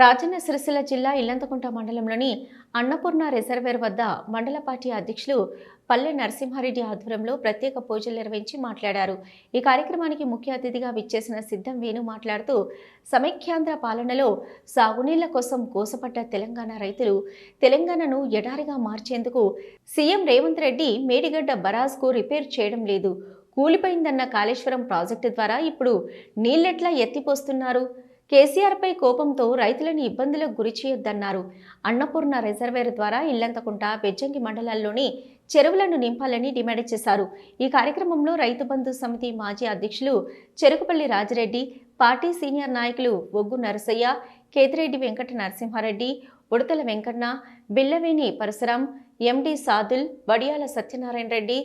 రాజన్న సిరిసిల్ల జిల్లా ఇల్లంతకుంట మండలంలోని అన్నపూర్ణ రిజర్వేర్ వద్ద మండల పార్టీ అధ్యక్షులు పల్లె నరసింహారెడ్డి ఆధ్వర్యంలో ప్రత్యేక పూజలు నిర్వహించి మాట్లాడారు. ఈ కార్యక్రమానికి ముఖ్య అతిథిగా విచ్చేసిన సిద్ధం వేణు మాట్లాడుతూ సమైక్యాంధ్ర పాలనలో సాగునీళ్ళ కోసం కోసపడ్డ తెలంగాణ రైతులు తెలంగాణను ఎడారిగా మార్చేందుకు సీఎం రేవంత్ రెడ్డి మేడిగడ్డ బరాజ్కు రిపేర్ చేయడం లేదు. కూలిపోయిందన్న కాళేశ్వరం ప్రాజెక్టు ద్వారా ఇప్పుడు నీళ్ళెట్లా ఎత్తిపోస్తున్నారు? కేసీఆర్పై కోపంతో రైతులను ఇబ్బందులకు గురి చేయొద్దన్నారు. అన్నపూర్ణ రిజర్వేర్ ద్వారా ఇల్లంతకుంట బెజ్జంగి మండలాల్లోని చెరువులను నింపాలని డిమాండ్ చేశారు. ఈ కార్యక్రమంలో రైతు బంధు సమితి మాజీ అధ్యక్షులు చెరుకుపల్లి రాజిరెడ్డి పార్టీ సీనియర్ నాయకులు ఒగ్గు నరసయ్య కేతిరెడ్డి వెంకట నరసింహారెడ్డి ఉడతల వెంకన్న బిల్లవేణి పరశురాం ఎండి సాదుల్ వడియాల సత్యనారాయణ రెడ్డి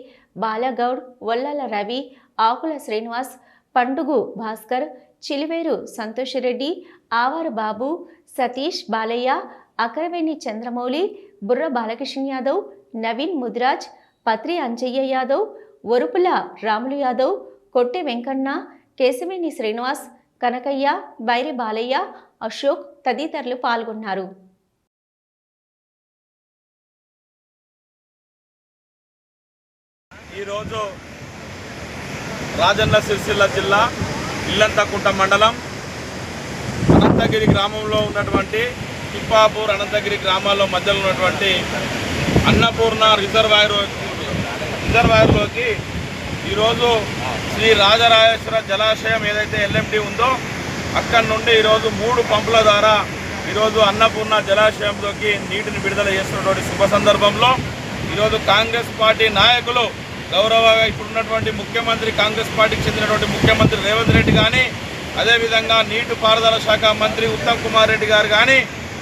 బాలగౌడ్ వల్లాల రవి ఆకుల శ్రీనివాస్ పండుగు భాస్కర్ చిలివేరు సంతోషరెడ్డి ఆవారు బాబు సతీష్ బాలయ్య అకరవేణి చంద్రమౌళి బుర్ర బాలకృష్ణ యాదవ్ నవీన్ ముదిరాజ్ పత్రి అంజయ్య యాదవ్ ఒరుపుల రాములు యాదవ్ కొట్టె వెంకన్న కేశవేణి శ్రీనివాస్ కనకయ్య బైరి బాలయ్య అశోక్ తదితరులు పాల్గొన్నారు. ఈరోజు రాజన్న సిరిసిల్ల జిల్లా ఇల్లంతకుంట మండలం అనంతగిరి గ్రామంలో ఉన్నటువంటి తిప్పాపూర్ అనంతగిరి గ్రామాల్లో మధ్యలో ఉన్నటువంటి అన్నపూర్ణ రిజర్వాయర్ రిజర్వాయర్లోకి ఈరోజు శ్రీ రాజరాజేశ్వర జలాశయం ఏదైతే ఎల్ఎండి ఉందో అక్కడి నుండి ఈరోజు మూడు పంపుల ద్వారా ఈరోజు అన్నపూర్ణ జలాశయంలోకి నీటిని విడుదల చేస్తున్నటువంటి శుభ సందర్భంలో ఈరోజు కాంగ్రెస్ పార్టీ నాయకులు గౌరవ ఇప్పుడున్నటువంటి ముఖ్యమంత్రి కాంగ్రెస్ పార్టీకి చెందినటువంటి ముఖ్యమంత్రి రేవంత్ రెడ్డి కానీ అదేవిధంగా నీటి పారుదల శాఖ మంత్రి ఉత్తమ్ కుమార్ రెడ్డి గారు కానీ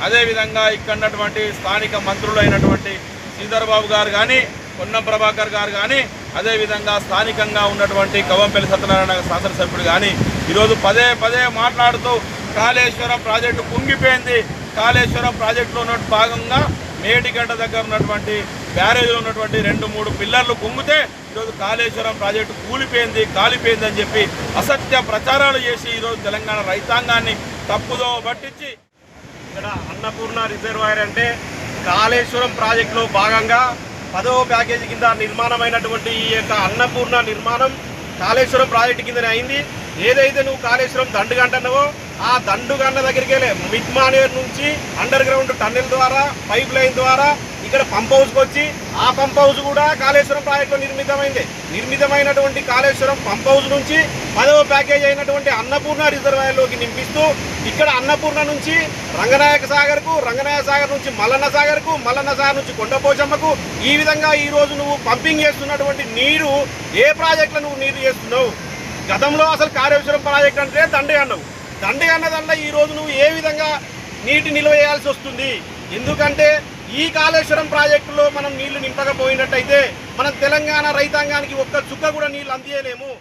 అదేవిధంగా ఇక్కడ ఉన్నటువంటి స్థానిక మంత్రులు అయినటువంటి శ్రీధర్బాబు గారు కానీ పొన్నం ప్రభాకర్ గారు కానీ అదేవిధంగా స్థానికంగా ఉన్నటువంటి కవంపల్లి సత్యనారాయణ శాసనసభ్యుడు కానీ ఈరోజు పదే పదే మాట్లాడుతూ కాళేశ్వరం ప్రాజెక్టు కుంగిపోయింది. కాళేశ్వరం ప్రాజెక్టులో ఉన్న భాగంగా మేడిగడ్డ దగ్గర ఉన్నటువంటి బ్యారేజ్లో ఉన్నటువంటి రెండు మూడు పిల్లర్లు కుంగితే ఈరోజు కాళేశ్వరం ప్రాజెక్టు కూలిపోయింది కాలిపోయింది అని చెప్పి అసత్య ప్రచారాలు చేసి ఈరోజు తెలంగాణ రైతాంగాన్ని తప్పుదో పట్టించి. ఇక్కడ అన్నపూర్ణ రిజర్వాయర్ అంటే కాళేశ్వరం ప్రాజెక్టులో భాగంగా పదవ ప్యాకేజీ కింద నిర్మాణమైనటువంటి ఈ యొక్క అన్నపూర్ణ నిర్మాణం కాళేశ్వరం ప్రాజెక్టు కిందనే అయింది. ఏదైతే నువ్వు కాళేశ్వరం దండుగంట ఆ దండుగన్న దగ్గరికి వెళ్ళే మిడ్ మానేర్ నుంచి అండర్ గ్రౌండ్ టన్నెల్ ద్వారా పైప్ లైన్ ద్వారా ఇక్కడ పంప్ హౌస్కి వచ్చి ఆ పంప్ హౌస్ కూడా కాళేశ్వరం ప్రాజెక్టులో నిర్మితమైంది. నిర్మితమైనటువంటి కాళేశ్వరం పంప్ హౌస్ నుంచి పదవ ప్యాకేజ్ అయినటువంటి అన్నపూర్ణ రిజర్వాయర్లోకి నింపిస్తూ ఇక్కడ అన్నపూర్ణ నుంచి రంగనాయక సాగర్కు రంగనాయక సాగర్ నుంచి మల్లన్న సాగర్కు మల్లన్న సాగర్ నుంచి కొండపోచమ్మకు ఈ విధంగా ఈ రోజు నువ్వు పంపింగ్ చేస్తున్నటువంటి నీరు ఏ ప్రాజెక్టులో నువ్వు నీరు చేస్తున్నావు? గతంలో అసలు కాళేశ్వరం ప్రాజెక్ట్ అంటే దండే అన్నావు. దండే అన్నదన్న ఈ రోజు నువ్వు ఏ విధంగా నీటి నిల్వ చేయాల్సి వస్తుంది? ఎందుకంటే ఈ కాళేశ్వరం ప్రాజెక్టులో మనం నీళ్ళు నింపకపోయినట్టయితే మనం తెలంగాణ రైతాంగానికి ఒక్క చుక్క కూడా నీళ్ళు అందియలేము.